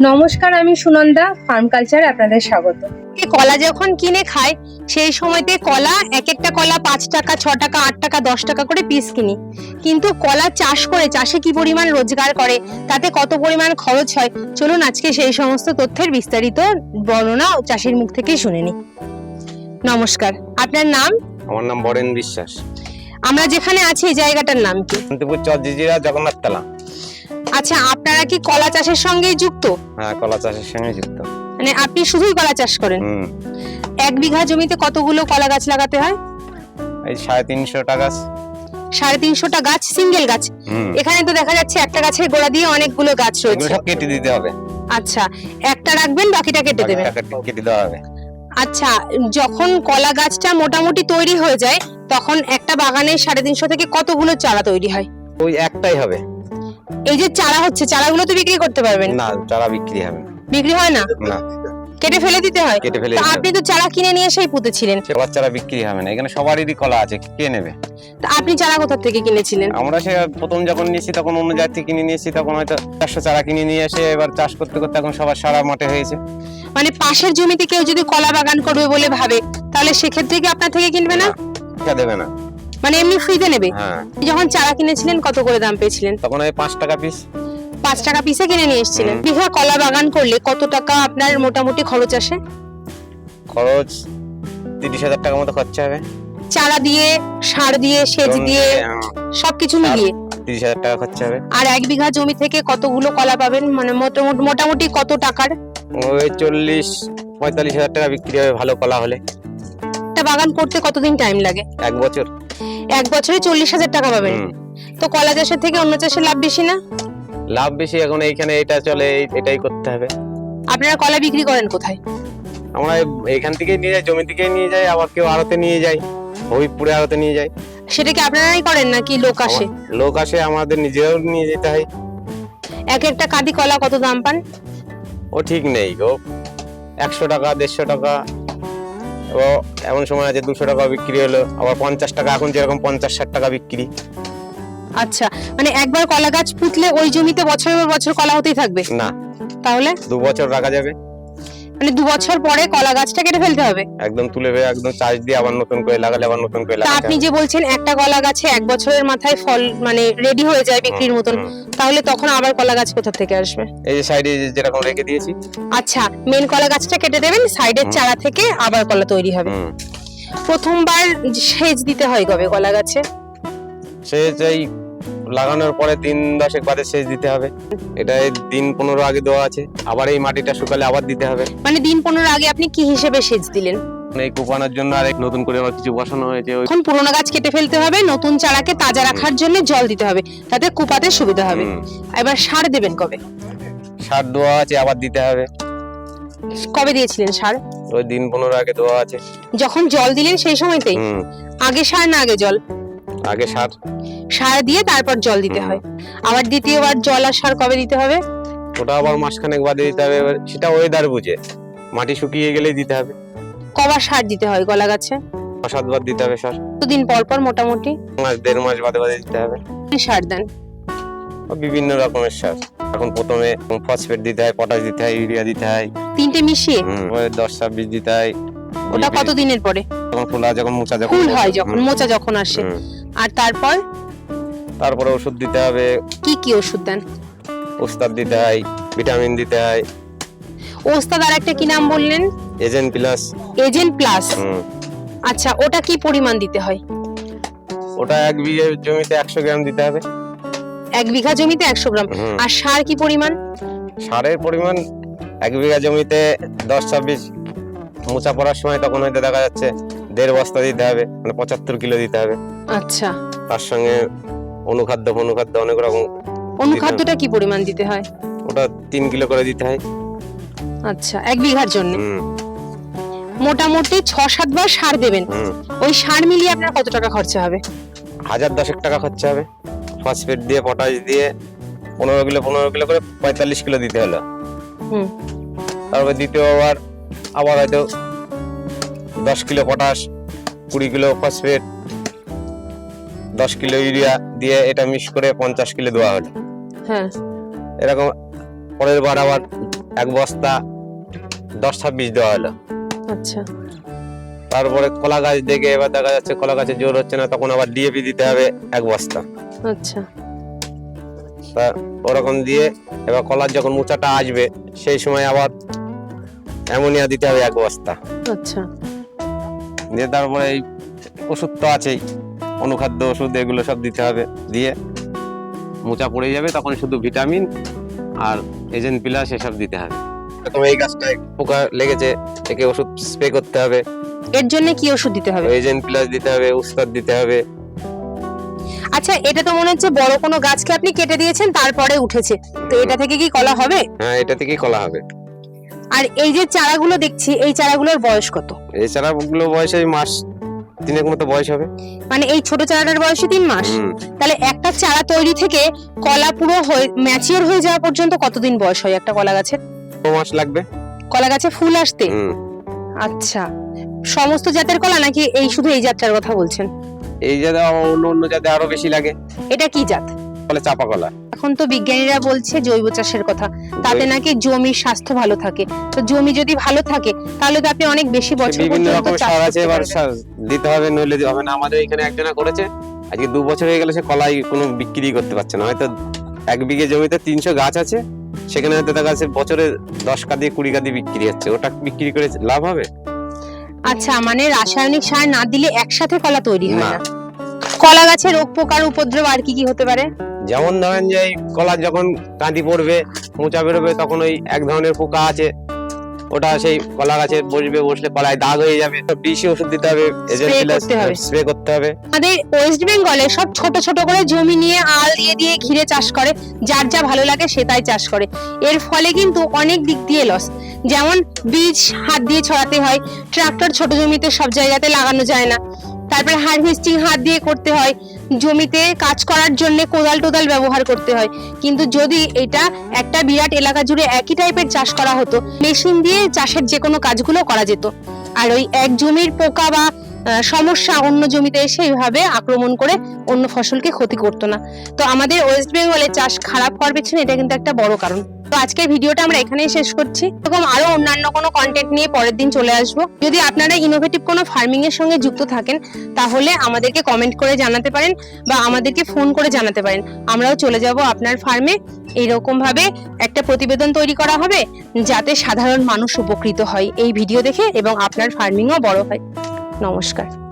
নমস্কার আমি Sunanda farm culture আপনাদের স্বাগত। কলা যখন কিনে খায় সেই সময়তে কলা এক একটা কলা পাঁচ টাকা ছ টাকা আট টাকা দশ টাকা করে পিস কিনি। কিন্তু কলা চাষ করে চাষে কি পরিমাণ রোজগার করে তাতে কত পরিমাণ খরচ হয় চলুন আজকে সেই সমস্ত তথ্যের বিস্তারিত বর্ণনা চাষির মুখ থেকেই শুনে নি নমস্কার আপনার নাম? আমার নাম বরেন বিশ্বাস। আমরা যেখানে আছি এই জায়গাটার নাম কি? শান্তিপুর চর জগন্নাথ তলা আচ্ছা আপনারা কি কলা চাষের সঙ্গেই যুক্ত? হ্যাঁ কলা চাষের সঙ্গে যুক্ত। মানে আপনি শুধুই কলা চাষ করেন? হুম। এক বিঘা জমিতে কতগুলো কলা গাছ লাগাতে হয়? এই সাড়ে তিনশো টাকা সাড়ে তিনশোটা গাছ সিঙ্গেল গাছ? এখানে তো দেখা যাচ্ছে একটা গাছের গোড়া দিয়ে অনেকগুলো গাছ রয়েছে। সব কেটে দিতে হবে। আচ্ছা একটা রাখবেন বাকিটা কেটে দেবেন? কেটে দেওয়া হবে। আচ্ছা যখন কলা গাছটা মোটামুটি তৈরি হয়ে যায় তখন একটা বাগানে সাড়ে তিনশো থেকে কতগুলো চারা তৈরি হয়? ওই একটাই হবে। এই যে চারা হচ্ছে চারাগুলো তো বিক্রি করতে পারবেন। না চারা বিক্রি হবে বিক্রি হয় না? না। কেটে ফেলে দিতে হয়? কেটে ফেলে আপনি তো চারা কিনে নিয়ে এসেই পুঁতেছিলেন। সবার চারা বিক্রি হবে না। এখানে সবারই কলা আছে কে নেবে? তো আপনি চারা কোথা থেকে কিনেছিলেন? আমরা সে প্রথম যখন নিয়েছি তখন অন্য জায়গা থেকে কিনে নিয়েছি তখন হয়তো চারশো চারা কিনে নিয়ে এসে এবার চাষ করতে করতে এখন সবার সারা মাঠে হয়েছে। মানে পাশের জমিতে কেউ যদি কলা বাগান করবে বলে ভাবে তাহলে সেক্ষেত্রে কি আপনার থেকে কিনবে না? কে দেবে না। মানে এমনি ফ্রিতে নেবে? হ্যাঁ। যখন চারা কিনেছিলেন কত করে দাম পেয়েছিলেন? তখন ওই পাঁচ টাকা পিস পাঁচ টাকা পিসে কিনে নিয়ে এসেছিলেন। বিঘা কলা বাগান করলে কত টাকা আপনার মোটামুটি খরচ আসে? খরচ তিরিশ হাজার টাকার মতো খরচা হবে। চারা দিয়ে সার দিয়ে সেচ দিয়ে সবকিছু মিলিয়ে। তিরিশ হাজার টাকা খরচা হবে। আর এক বিঘা জমি থেকে কতগুলো কলা পাবেন? মানে মোটামুটি মোটামুটি কত টাকার? ওই চল্লিশ পঁয়তাল্লিশ হাজার টাকা বিক্রি হবে ভালো কলা হলে। একটা বাগান করতে কতদিন টাইম লাগে? এক বছর। এক বছরে চল্লিশ হাজার টাকা পাবেন। তো কলা চাষের থেকে অন্য চাষের লাভ বেশি না? লাভ বেশি এখন এইখানে এটা চলে এটাই করতে হবে। আপনারা কলা বিক্রি করেন কোথায়? আমরা এইখান থেকেই নিয়ে যাই জমি থেকেই নিয়ে যাই আবার কেউ আড়তে নিয়ে যায় হবিপুরে আড়তে নিয়ে যায়। সেটা কি আপনারাই করেন নাকি লোক আসে? লোক আসে আমাদের নিজেরাও নিয়ে যেতে হয়। এক একটা কাঁদি কলা কত দাম পান? ও ঠিক নেই গো। একশো টাকা দেড়শো টাকা ও এমন সময় আছে দুশো টাকা বিক্রি হলো আবার পঞ্চাশ টাকা এখন যেরকম পঞ্চাশ ষাট টাকা বিক্রি। আচ্ছা মানে একবার কলা গাছ পুঁতলে ওই জমিতে বছরের পর বছর কলা হতেই থাকবে? না। তাহলে? দু বছর রাখা যাবে। মানে দু বছর পরে কলা গাছটা কেটে ফেলতে হবে। একদম তুলে ফেলে একদম চার্জ দিয়ে আবার নতুন করে লাগালে আবার নতুন করে তা লাগাতে আপনি যে বলছেন একটা কলা গাছে এক বছরের মাথায় ফল মানে রেডি হয়ে যায় বিক্রির মতন হুম। তাহলে তখন আবার কলা গাছ কোথা থেকে আসবে? এই যে সাইডে যেরকম রেখে দিয়েছি। আচ্ছা মেন কলা গাছটা কেটে দেবেন সাইডের চারা থেকে আবার কলা তৈরি হবে। হুম। প্রথমবার সেচ দিতে হয় কবে কলা গাছে? সেচ এই লাগানোর পরে দিন দশেক বাদে সেচ দিতে হবে। এটা দিন পনেরো আগে দেওয়া আছে। আবার এই মাটিটা শুকালে আবার দিতে হবে। মানে দিন পনেরো আগে আপনি কি হিসেবে সেচ দিলেন? এই কুপানোর জন্য আর নতুন করে আবার কিছু বসানো হয়েছে। এখন পুরোনো গাছ কেটে ফেলতে হবে নতুন চারাকে তাজা রাখার জন্য জল দিতে হবে তাতে কুপাতে সুবিধা হবে। এবার সার দেবেন কবে? সার দেওয়া আছে আবার দিতে হবে। কবে দিয়েছিলেন সার? ওই দিন পনেরো আগে দেওয়া আছে। যখন জল দিলেন সেই সময়তেই? আগে সার না আগে জল? আগে সার। সার দিয়ে তারপর জল দিতে হয়। আবার দ্বিতীয়বার জল আর সার কবে দিতে হবে? ওটা আবার মাসখানেক বাদে দিতে হবে এবার সেটা ওয়েদার বুঝে। মাটি শুকিয়ে গেলে দিতে হবে। কবার সার দিতে হয় গলা গাছে? সাতবার দিতে হবে সার দুদিন পর পর মোটামুটি? মাস দেড় মাস বাদে বাদে দিতে হবে। কি সার দেন? বিভিন্ন রকমের সার। এখন প্রথমে ফসফেট দিতে হয় পটাশ দিতে হয় ইউরিয়া দিতে হয়। তিনটে মিশিয়ে? দশ ছাব্বিশ দিতে হয়। ওটা কতদিনের পরে? যখন ফুলা যখন মোচা যখন ফুল হয় যখন মোচা যখন আসে। আর তারপর? তারপরে ওষুধ দিতে হবে। কি কি ওষুধ দেন? ওস্তাদ দিতে হয় ভিটামিন দিতে হয়। ওস্তাদ আর একটা কি নাম বললেন? Agent plus. Agent plus? আচ্ছা ওটা কি পরিমাণ দিতে হয়? ওটা এক বিঘে জমিতে একশো গ্রাম দিতে হবে। এক বিঘা জমিতে একশো গ্রাম। আর সার কি পরিমাণ? সারের পরিমাণ এক বিঘা জমিতে দশ ছাব্বিশ। মোচা পড়ার সময় তখন হয়তো দেখা যাচ্ছে দেড় বস্তা দিতে হবে মানে পঁচাত্তর কিলো দিতে হবে। আচ্ছা। তার সঙ্গে অনুখাদ্য অনুখাদ্য অনেক রকম অনুখাদ্যটা কি পরিমাণ দিতে হয়? ওটা তিন কিলো করে দিতে হয়। আচ্ছা এক বিঘার জন্য? মোটামুটি ছ সাত বার সার দেবেন। ওই সার মিলিয়ে আপনার কত টাকা খরচা হবে? হাজার দশেক টাকা খরচা হবে। ফসফেট দিয়ে পটাশ দিয়ে পনেরো কিলো পনেরো কিলো করে পঁয়তাল্লিশ কিলো দিতে হলো। হুম। তারপর দ্বিতীয়বার আবার হয়তো দশ কিলো পটাশ কুড়ি কিলো ফসফেট দশ কিলো ইউরিয়া দিয়ে এটা মিক্স করে পঞ্চাশ কিলো দেওয়া হলো। হ্যাঁ। এরকম পরের বার আবার এক বস্তা দশ ছাব্বিশ দেওয়া হলো। আচ্ছা। তারপরে কলা গাছ দেখে এবার দেখা যাচ্ছে কলা গাছে জোর হচ্ছে না তখন আবার ডিএপি দিতে হবে এক বস্তা। আচ্ছা। তা ওরকম দিয়ে এবার কলার যখন মোচাটা আসবে সেই সময় আবার অ্যামোনিয়া দিতে হবে এক বস্তা। আচ্ছা। দিয়ে তারপরে এই ওষুধ তো আছেই। অনুখাদ্য ওষুধ এগুলো সব দিতে হবে। দিয়ে মোচা পড়ে যাবে তখন শুধু ভিটামিন আর এজেন্ট প্লাস এসব দিতে হবে। এরকম এই গাছটায় পোকা লেগেছে একে ওষুধ স্প্রে করতে হবে। এর জন্য কি ওষুধ দিতে হবে? এজেন্ট প্লাস দিতে হবে উস্তাদ দিতে হবে। আচ্ছা এটা তো মনে হচ্ছে বড় কোনো গাছকে আপনি কেটে দিয়েছেন তারপরে উঠেছে। তো এটা থেকে কি কলা হবে? হ্যাঁ এটা থেকেই কলা হবে। আর এই যে চারাগুলো দেখছি এই চারাগুলোর বয়স কত? এছাড়া ওগুলো বয়স এই মাস মতো বয়স হবে। মানে এই ছোট চারাটার তিন মাস? তাহলে একটা চারা তৈরি থেকে কলা পুরো ম্যাচিওর হয়ে যাওয়া পর্যন্ত কতদিন বয়স হয় একটা কলা গাছের? দু মাস লাগবে। কলা গাছে ফুল আসতে? আচ্ছা। সমস্ত জাতের কলা নাকি এই শুধু এই জাতটার কথা বলছেন? এই জাত অন্য অন্য জাতে আরও বেশি লাগে। এটা কি জাত? বলে চাপা কলা এখন তো বিজ্ঞানীরা বলছে জৈব চাষের কথা। তাতে নাকি জমির স্বাস্থ্য ভালো থাকে। তো জমি যদি ভালো থাকে তাহলে তো আপনি অনেক বেশি বছর বিভিন্ন চাষ সার আছে এবার সার দিতে হবে নইলে হবে না। আমাদের এখানে একজনা করেছে আজকে দু বছর হয়ে গেলে সে কলাই কোনো বিক্রি করতে পারছে না। হয়তো এক বিঘে জমিতে তিনশো গাছ আছে সেখানে হয়তো দেখা যাচ্ছে বছরে দশ কাদি কুড়ি কাদি বিক্রি হচ্ছে। ওটা বিক্রি করে লাভ হবে? আচ্ছা মানে রাসায়নিক সার না দিলে একসাথে কলা তৈরি হয় না। কলা গাছে রোগ পোকার উপদ্রব আর কি কি হতে পারে? যেমন ধরেন যে কলা যখন কাঁদি পড়বে মোচা বেরোবে তখন ওই এক ধরনের পোকা আছে ওটা সেই কলা গাছে বসবে বসলে কলায় দাগ হয়ে যাবে। বেশি ওষুধ দিতে হবে। স্প্রে করতে হবে। আমাদের ওয়েস্ট বেঙ্গলে সব ছোট ছোট করে জমি নিয়ে আল দিয়ে দিয়ে ঘিরে চাষ করে যার যা ভালো লাগে সে তাই চাষ করে। এর ফলে কিন্তু অনেক দিক দিয়ে লস যেমন বীজ হাত দিয়ে ছড়াতে হয় ট্রাক্টর ছোট জমিতে সব জায়গাতে লাগানো যায় না। তারপরে হারভেস্টিং হাত দিয়ে করতে হয়। জমিতে কাজ করার জন্য কোদাল টোদাল ব্যবহার করতে হয়। কিন্তু যদি এটা একটা বিরাট এলাকা জুড়ে একই টাইপের চাষ করা হতো, মেশিন দিয়ে চাষের যে কোনো কাজগুলো করা যেত। আর ওই এক জমির পোকা বা সমস্যা অন্য জমিতে এসে এইভাবে আক্রমণ করে অন্য ফসলকে ক্ষতি করতো না। তো আমাদের ওয়েস্ট বেঙ্গলে চাষ খারাপ হওয়ার পেছনে এটা কিন্তু একটা বড় কারণ। তো আজকের ভিডিওটা আমরা এখানেই শেষ করছি। এরকম আরও অন্যান্য কোনো কন্টেন্ট নিয়ে পরের দিন চলে আসব। যদি আপনারা ইনোভেটিভ কোনো ফার্মিং এর সঙ্গে যুক্ত থাকেন, তাহলে আমাদেরকে কমেন্ট করে জানাতে পারেন বা আমাদেরকে ফোন করে জানাতে পারেন। আমরাও চলে যাব আপনার ফার্মে এইরকম ভাবে একটা প্রতিবেদন তৈরি করা হবে, যাতে সাধারণ মানুষ উপকৃত হয় এই ভিডিও দেখে এবং আপনার ফার্মিংও বড় হয়। নমস্কার।